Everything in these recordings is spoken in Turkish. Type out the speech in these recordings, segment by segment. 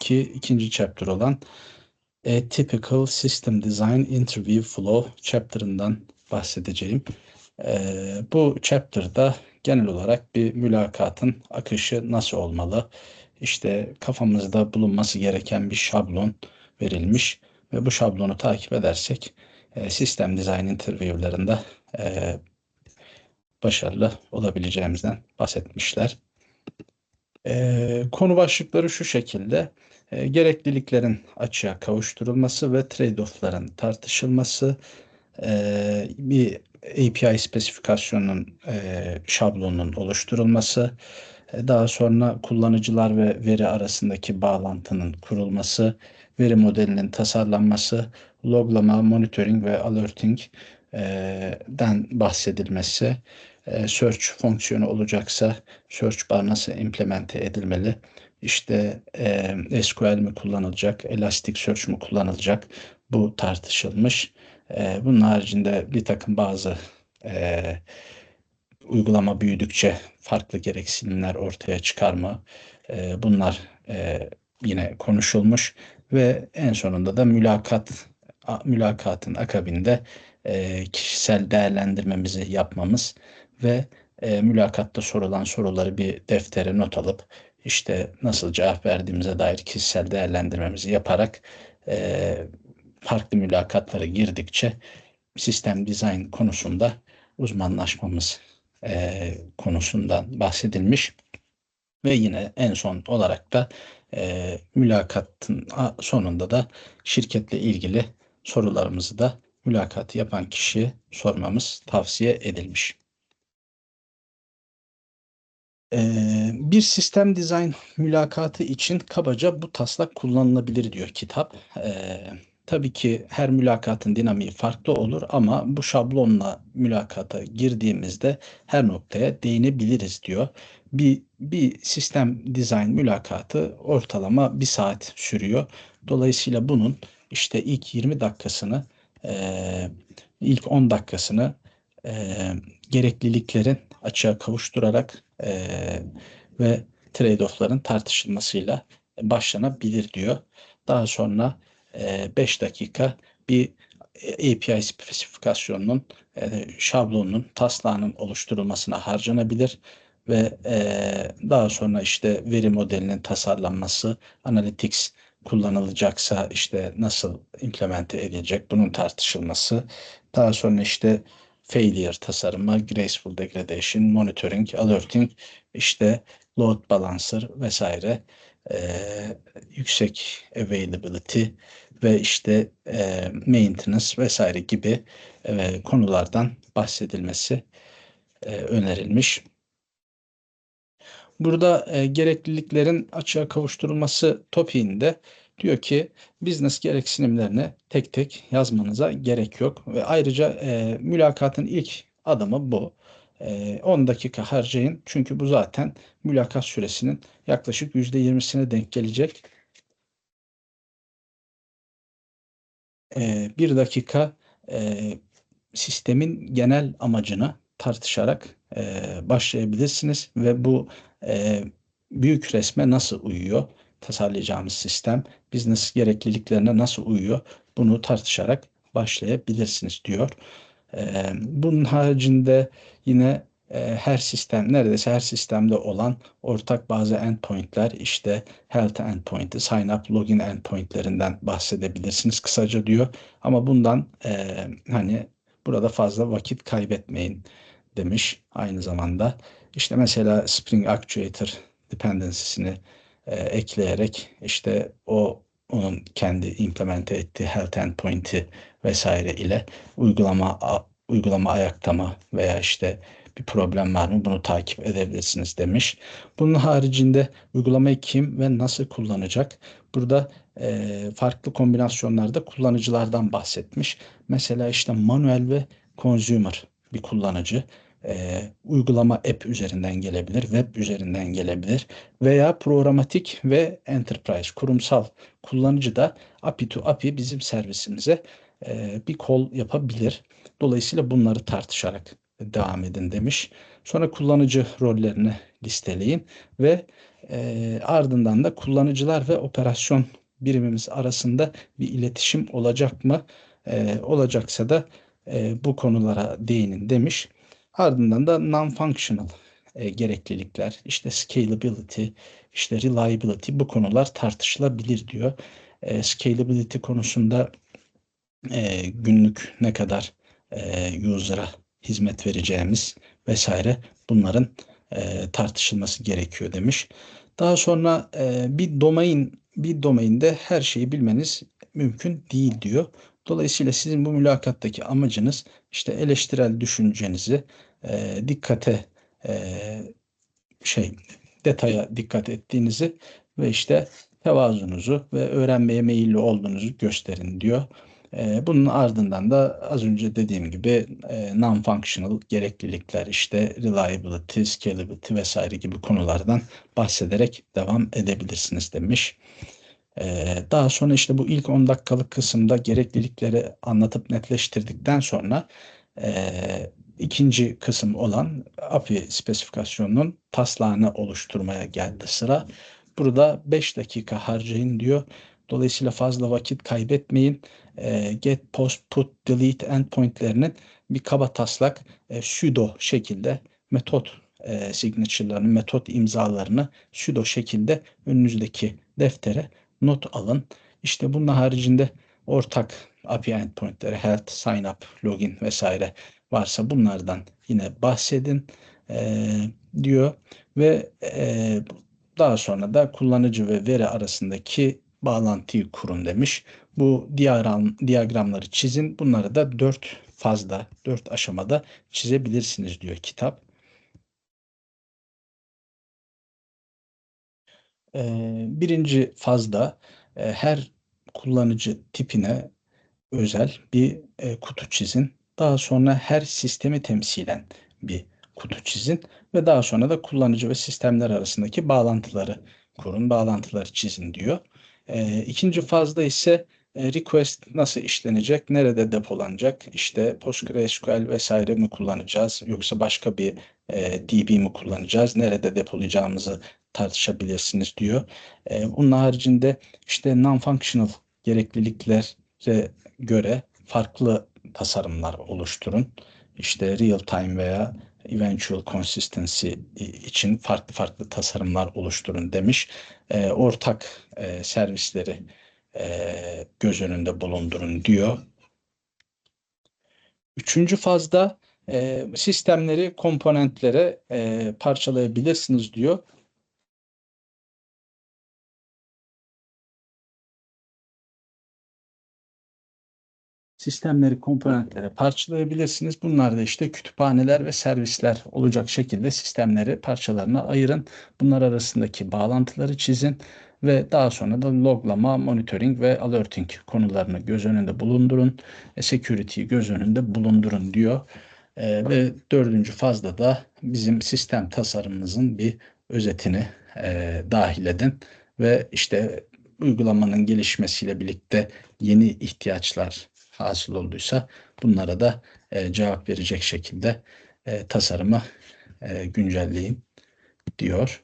ki ikinci chapter olan A Typical System Design Interview Flow chapter'ından bahsedeceğim. Ee, bu chapter'da genel olarak bir mülakatın akışı nasıl olmalı? İşte kafamızda bulunması gereken bir şablon verilmiş ve bu şablonu takip edersek e, sistem design interview'larında e, başarılı olabileceğimizden bahsetmişler. E, konu başlıkları şu şekilde. E, gerekliliklerin açığa kavuşturulması ve trade-off'ların tartışılması, e, bir API spesifikasyonunun e, şablonunun oluşturulması, e, daha sonra kullanıcılar ve veri arasındaki bağlantının kurulması, veri modelinin tasarlanması, loglama, monitoring ve alerting den bahsedilmesi, search fonksiyonu olacaksa search bar nasıl implemente edilmeli, işte e, SQL mi kullanılacak, Elasticsearch mu kullanılacak bu tartışılmış. E, bunun haricinde bir takım bazı e, uygulama büyüdükçe farklı gereksinimler ortaya çıkar mı? E, bunlar e, yine konuşulmuş ve en sonunda da mülakat mülakatın akabinde e, kişisel değerlendirmemizi yapmamız ve e, mülakatta sorulan soruları bir deftere not alıp işte nasıl cevap verdiğimize dair kişisel değerlendirmemizi yaparak e, farklı mülakatlara girdikçe sistem dizayn konusunda uzmanlaşmamız e, konusundan bahsedilmiş ve yine en son olarak da e, mülakatın sonunda da şirketle ilgili sorularımızı da mülakatı yapan kişiye sormamız tavsiye edilmiş. Ee, bir sistem dizayn mülakatı için kabaca bu taslak kullanılabilir diyor kitap. Ee, tabii ki her mülakatın dinamiği farklı olur ama bu şablonla mülakata girdiğimizde her noktaya değinebiliriz diyor. Bir, bir sistem dizayn mülakatı ortalama bir saat sürüyor. Dolayısıyla bunun işte ilk 20 dakikasını, e, ilk 10 dakikasını e, gerekliliklerin açığa kavuşturarak e, ve trade-off'ların tartışılmasıyla başlanabilir diyor. Daha sonra 5 e, dakika bir API spesifikasyonunun, e, şablonunun, taslağının oluşturulmasına harcanabilir ve e, daha sonra işte veri modelinin tasarlanması, analytics kullanılacaksa işte nasıl implemente edilecek bunun tartışılması, daha sonra işte failure tasarımı, graceful degradation, monitoring, alerting, işte load balancer vesaire e, yüksek availability ve işte e, maintenance vesaire gibi e, konulardan bahsedilmesi e, önerilmiş. Burada e, gerekliliklerin açığa kavuşturulması topiğinde diyor ki business gereksinimlerini tek tek yazmanıza gerek yok ve ayrıca e, mülakatın ilk adımı bu. E, 10 dakika harcayın çünkü bu zaten mülakat süresinin yaklaşık %20'sine denk gelecek. E, bir dakika e, sistemin genel amacını tartışarak e, başlayabilirsiniz ve bu e, büyük resme nasıl uyuyor? Tasarlayacağımız sistem business gerekliliklerine nasıl uyuyor bunu tartışarak başlayabilirsiniz diyor. Ee, bunun haricinde yine e, her sistem neredeyse her sistemde olan ortak bazı endpointler işte health endpoint'i, sign up, login endpoint'lerinden bahsedebilirsiniz kısaca diyor. Ama bundan e, hani burada fazla vakit kaybetmeyin demiş aynı zamanda. İşte mesela Spring Actuator dependency'sini e, ekleyerek işte o onun kendi implemente ettiği health endpoint'i vesaire ile uygulama uygulama ayakta mı veya işte bir problem var mı bunu takip edebilirsiniz demiş. Bunun haricinde uygulamayı kim ve nasıl kullanacak? Burada e, farklı kombinasyonlarda kullanıcılardan bahsetmiş. Mesela işte manuel ve consumer bir kullanıcı e, uygulama app üzerinden gelebilir, web üzerinden gelebilir veya programatik ve enterprise kurumsal kullanıcı da API to API bizim servisimize e, bir kol yapabilir. Dolayısıyla bunları tartışarak devam edin demiş. Sonra kullanıcı rollerine listeleyin ve e, ardından da kullanıcılar ve operasyon birimimiz arasında bir iletişim olacak mı? E, olacaksa da e, bu konulara değinin demiş. Ardından da non-functional e, gereklilikler, işte scalability, işte reliability bu konular tartışılabilir diyor. E, scalability konusunda e, günlük ne kadar e, user'a hizmet vereceğimiz vesaire bunların e, tartışılması gerekiyor demiş. Daha sonra e, bir domain bir domainde her şeyi bilmeniz mümkün değil diyor. Dolayısıyla sizin bu mülakattaki amacınız işte eleştirel düşüncenizi e, dikkate e, şey detaya dikkat ettiğinizi ve işte tevazunuzu ve öğrenmeye meyilli olduğunuzu gösterin diyor. E, bunun ardından da az önce dediğim gibi e, non-functional gereklilikler işte reliability, scalability vesaire gibi konulardan bahsederek devam edebilirsiniz demiş. E, daha sonra işte bu ilk 10 dakikalık kısımda gereklilikleri anlatıp netleştirdikten sonra ikinci kısım olan API spesifikasyonunun taslağını oluşturmaya geldi sıra. Burada 5 dakika harcayın diyor. Dolayısıyla fazla vakit kaybetmeyin. E, get, post, put, delete endpointlerinin bir kaba taslak e, sudo şekilde metot e, signature'larını, metot imzalarını sudo şekilde önünüzdeki deftere not alın. İşte bunun haricinde ortak API endpointleri, health, sign up, login vesaire varsa bunlardan yine bahsedin e, diyor ve e, daha sonra da kullanıcı ve veri arasındaki bağlantıyı kurun demiş. Bu diyagram, diyagramları çizin. Bunları da dört fazda, dört aşamada çizebilirsiniz diyor kitap. Ee, birinci fazda e, her kullanıcı tipine özel bir e, kutu çizin. Daha sonra her sistemi temsilen bir kutu çizin ve daha sonra da kullanıcı ve sistemler arasındaki bağlantıları kurun, bağlantıları çizin diyor. E, ikinci fazda ise e, request nasıl işlenecek, nerede depolanacak, işte PostgreSQL vesaire mi kullanacağız yoksa başka bir e, DB mi kullanacağız, nerede depolayacağımızı tartışabilirsiniz diyor. E, bunun haricinde işte non-functional gerekliliklere göre farklı tasarımlar oluşturun. İşte real time veya eventual consistency için farklı farklı tasarımlar oluşturun demiş. E, ortak e, servisleri e, göz önünde bulundurun diyor. Üçüncü fazda e, sistemleri komponentlere e, parçalayabilirsiniz diyor. Sistemleri, komponentlere parçalayabilirsiniz. Bunlar da işte kütüphaneler ve servisler olacak şekilde sistemleri parçalarına ayırın. Bunlar arasındaki bağlantıları çizin ve daha sonra da loglama, monitoring ve alerting konularını göz önünde bulundurun. E, security'yi göz önünde bulundurun diyor. E, ve dördüncü fazda da bizim sistem tasarımımızın bir özetini e, dahil edin ve işte uygulamanın gelişmesiyle birlikte yeni ihtiyaçlar hasıl olduysa bunlara da e, cevap verecek şekilde e, tasarımı e, güncelleyin diyor.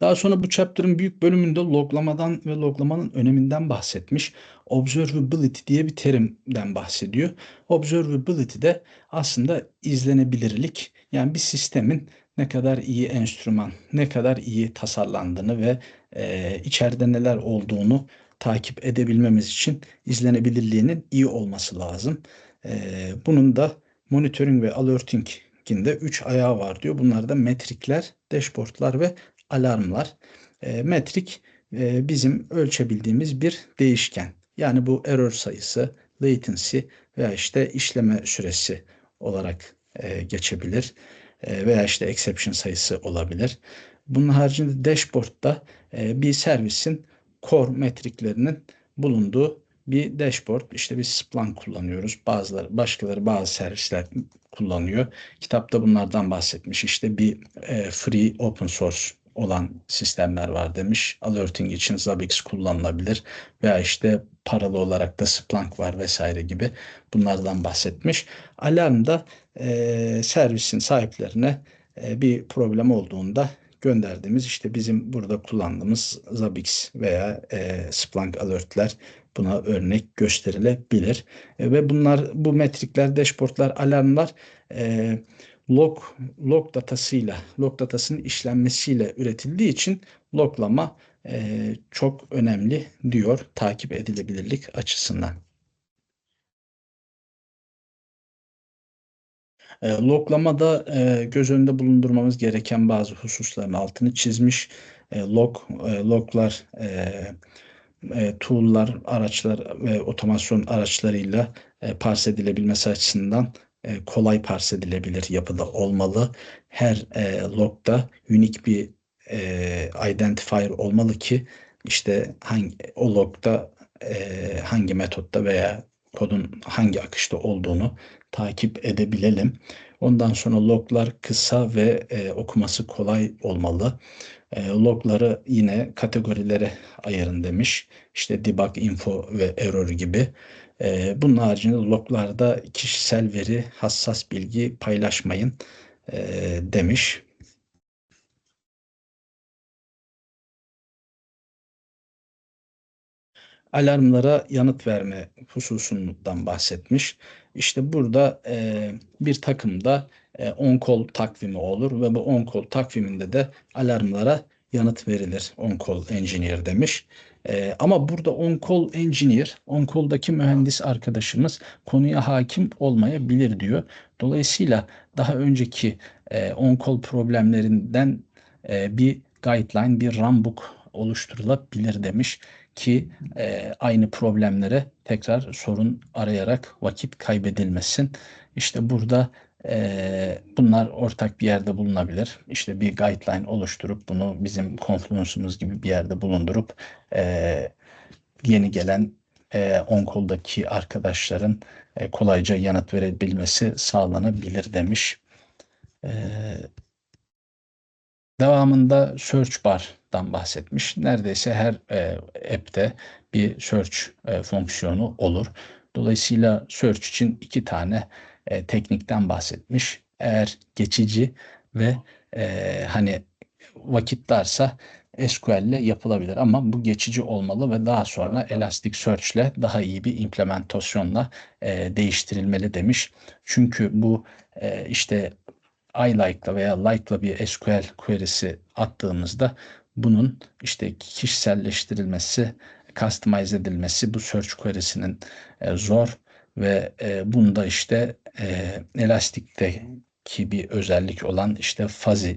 Daha sonra bu chapter'ın büyük bölümünde loglamadan ve loglamanın öneminden bahsetmiş. Observability diye bir terimden bahsediyor. Observability de aslında izlenebilirlik. Yani bir sistemin ne kadar iyi enstrüman, ne kadar iyi tasarlandığını ve e, içeride neler olduğunu takip edebilmemiz için izlenebilirliğinin iyi olması lazım. Ee, bunun da monitoring ve alerting'inde 3 ayağı var diyor. Bunlar da metrikler, dashboardlar ve alarmlar. E, metrik e, bizim ölçebildiğimiz bir değişken. Yani bu error sayısı, latency veya işte işleme süresi olarak e, geçebilir. E, veya işte exception sayısı olabilir. Bunun haricinde dashboard'da e, bir servisin core metriklerinin bulunduğu bir dashboard. İşte biz Splunk kullanıyoruz. Bazıları, başkaları bazı servisler kullanıyor. Kitapta bunlardan bahsetmiş. İşte bir e, free open source olan sistemler var demiş. Alerting için Zabbix kullanılabilir veya işte paralı olarak da Splunk var vesaire gibi bunlardan bahsetmiş. Alarm da e, servisin sahiplerine e, bir problem olduğunda gönderdiğimiz işte bizim burada kullandığımız Zabbix veya e, Splunk alertler buna örnek gösterilebilir. E, ve bunlar bu metrikler, dashboardlar, alarmlar e, log log datasıyla, log datasının işlenmesiyle üretildiği için loglama e, çok önemli diyor takip edilebilirlik açısından. E, loglamada e, göz önünde bulundurmamız gereken bazı hususların altını çizmiş. E, log e, loglar e, e, tool'lar, araçlar ve otomasyon araçlarıyla e, parse edilebilmesi açısından e, kolay parse edilebilir yapıda olmalı. Her e, logda unik bir e, identifier olmalı ki işte hangi o logda e, hangi metotta veya kodun hangi akışta olduğunu takip edebilelim. Ondan sonra loglar kısa ve e, okuması kolay olmalı. E, logları yine kategorilere ayırın demiş. İşte debug, info ve error gibi. E, bunun haricinde loglarda kişisel veri, hassas bilgi paylaşmayın e, demiş. Alarmlara yanıt verme hususundan bahsetmiş. İşte burada e, bir takımda e, on-call takvimi olur ve bu on-call takviminde de alarmlara yanıt verilir. On-call engineer demiş. E, ama burada on-call engineer, on-call'daki mühendis arkadaşımız konuya hakim olmayabilir diyor. Dolayısıyla daha önceki e, on-call problemlerinden e, bir guideline, bir runbook oluşturulabilir demiş ki e, aynı problemlere tekrar sorun arayarak vakit kaybedilmesin. İşte burada e, bunlar ortak bir yerde bulunabilir. İşte bir guideline oluşturup bunu bizim Confluence'umuz gibi bir yerde bulundurup e, yeni gelen e, on-call'daki arkadaşların e, kolayca yanıt verebilmesi sağlanabilir demiş. E, devamında search bar dan bahsetmiş. Neredeyse her e, app'te bir search e, fonksiyonu olur. Dolayısıyla search için iki tane e, teknikten bahsetmiş. Eğer geçici ve e, hani vakit darsa SQL ile yapılabilir ama bu geçici olmalı ve daha sonra Elasticsearch ile daha iyi bir implementasyonla e, değiştirilmeli demiş. Çünkü bu e, işte iLike'la veya like'la bir SQL query'si attığımızda bunun işte kişiselleştirilmesi, customize edilmesi bu search query'sinin e, zor ve e, bunda işte e, Elastic'teki bir özellik olan işte fuzzy,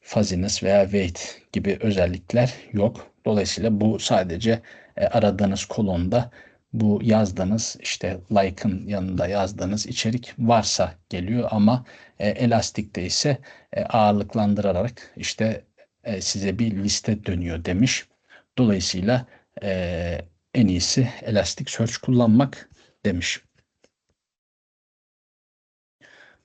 fuzziness veya weight gibi özellikler yok. Dolayısıyla bu sadece aradığınız kolonda bu yazdığınız işte like'ın yanında yazdığınız içerik varsa geliyor ama e, Elastic'te ise e, ağırlıklandırarak işte e, size bir liste dönüyor demiş. Dolayısıyla e, en iyisi Elasticsearch kullanmak demiş.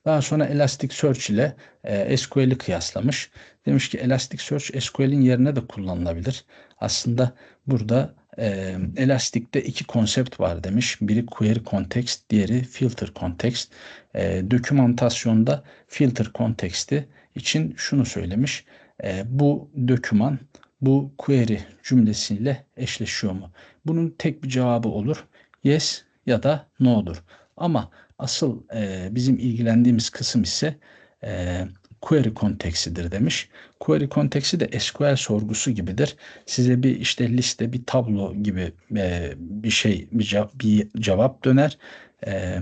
Daha sonra Elasticsearch ile e, SQL'i kıyaslamış. Demiş ki Elasticsearch SQL'in yerine de kullanılabilir. Aslında burada e, Elastic'te iki konsept var demiş. Biri query context, diğeri filter context. E, dokümantasyonda filter context'i için şunu söylemiş e, bu döküman bu query cümlesiyle eşleşiyor mu? Bunun tek bir cevabı olur. Yes ya da no'dur. Ama asıl e, bizim ilgilendiğimiz kısım ise e, query konteksidir demiş. Query konteksi de SQL sorgusu gibidir. Size bir işte liste, bir tablo gibi e, bir şey, bir, cevap, bir cevap döner. E,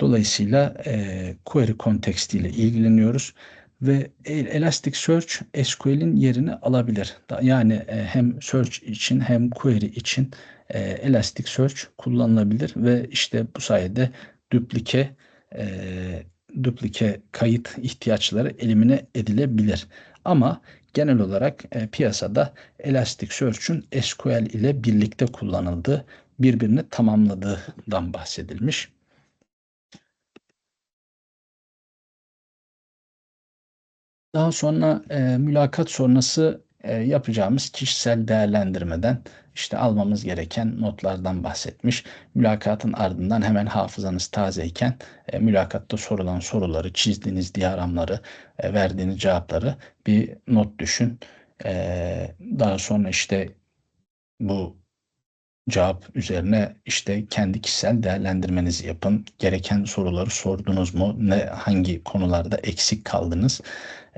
dolayısıyla e, query kontekstiyle ilgileniyoruz ve Elasticsearch SQL'in yerini alabilir. Yani e, hem search için hem query için e, Elasticsearch kullanılabilir ve işte bu sayede duplike e, duplike kayıt ihtiyaçları elimine edilebilir. Ama genel olarak piyasada Elasticsearch'ün SQL ile birlikte kullanıldığı, birbirini tamamladığından bahsedilmiş. Daha sonra e, mülakat sonrası e, yapacağımız kişisel değerlendirmeden işte almamız gereken notlardan bahsetmiş. Mülakatın ardından hemen hafızanız tazeyken e, mülakatta sorulan soruları, çizdiğiniz diyagramları, e, verdiğiniz cevapları bir not düşün. E, daha sonra işte bu cevap üzerine işte kendi kişisel değerlendirmenizi yapın. Gereken soruları sordunuz mu? Ne hangi konularda eksik kaldınız?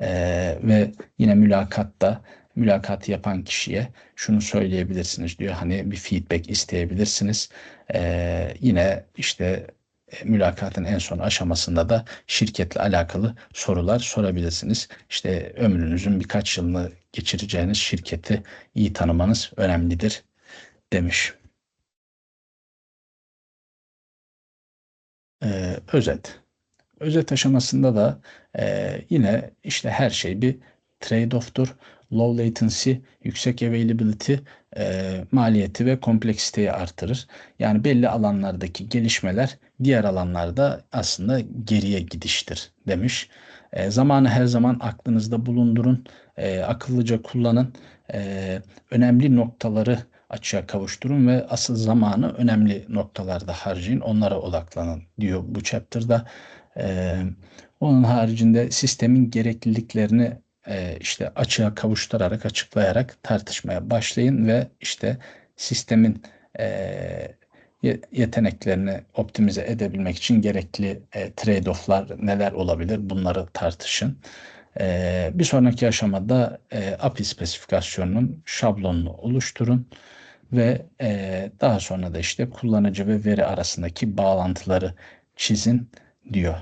Ee, ve yine mülakatta mülakatı yapan kişiye şunu söyleyebilirsiniz diyor. Hani bir feedback isteyebilirsiniz. Ee, yine işte e, mülakatın en son aşamasında da şirketle alakalı sorular sorabilirsiniz. İşte ömrünüzün birkaç yılını geçireceğiniz şirketi iyi tanımanız önemlidir demiş. Ee, özet. Özet aşamasında da e, yine işte her şey bir trade-off'tur. Low latency, yüksek availability e, maliyeti ve kompleksiteyi artırır. Yani belli alanlardaki gelişmeler diğer alanlarda aslında geriye gidiştir demiş. E, zamanı her zaman aklınızda bulundurun, e, akıllıca kullanın, e, önemli noktaları açığa kavuşturun ve asıl zamanı önemli noktalarda harcayın, onlara odaklanın diyor bu chapter'da. Ee, onun haricinde sistemin gerekliliklerini e, işte açığa kavuşturarak, açıklayarak tartışmaya başlayın ve işte sistemin e, yeteneklerini optimize edebilmek için gerekli e, trade-off'lar neler olabilir bunları tartışın. E, bir sonraki aşamada e, API spesifikasyonunun şablonunu oluşturun ve e, daha sonra da işte kullanıcı ve veri arasındaki bağlantıları çizin diyor.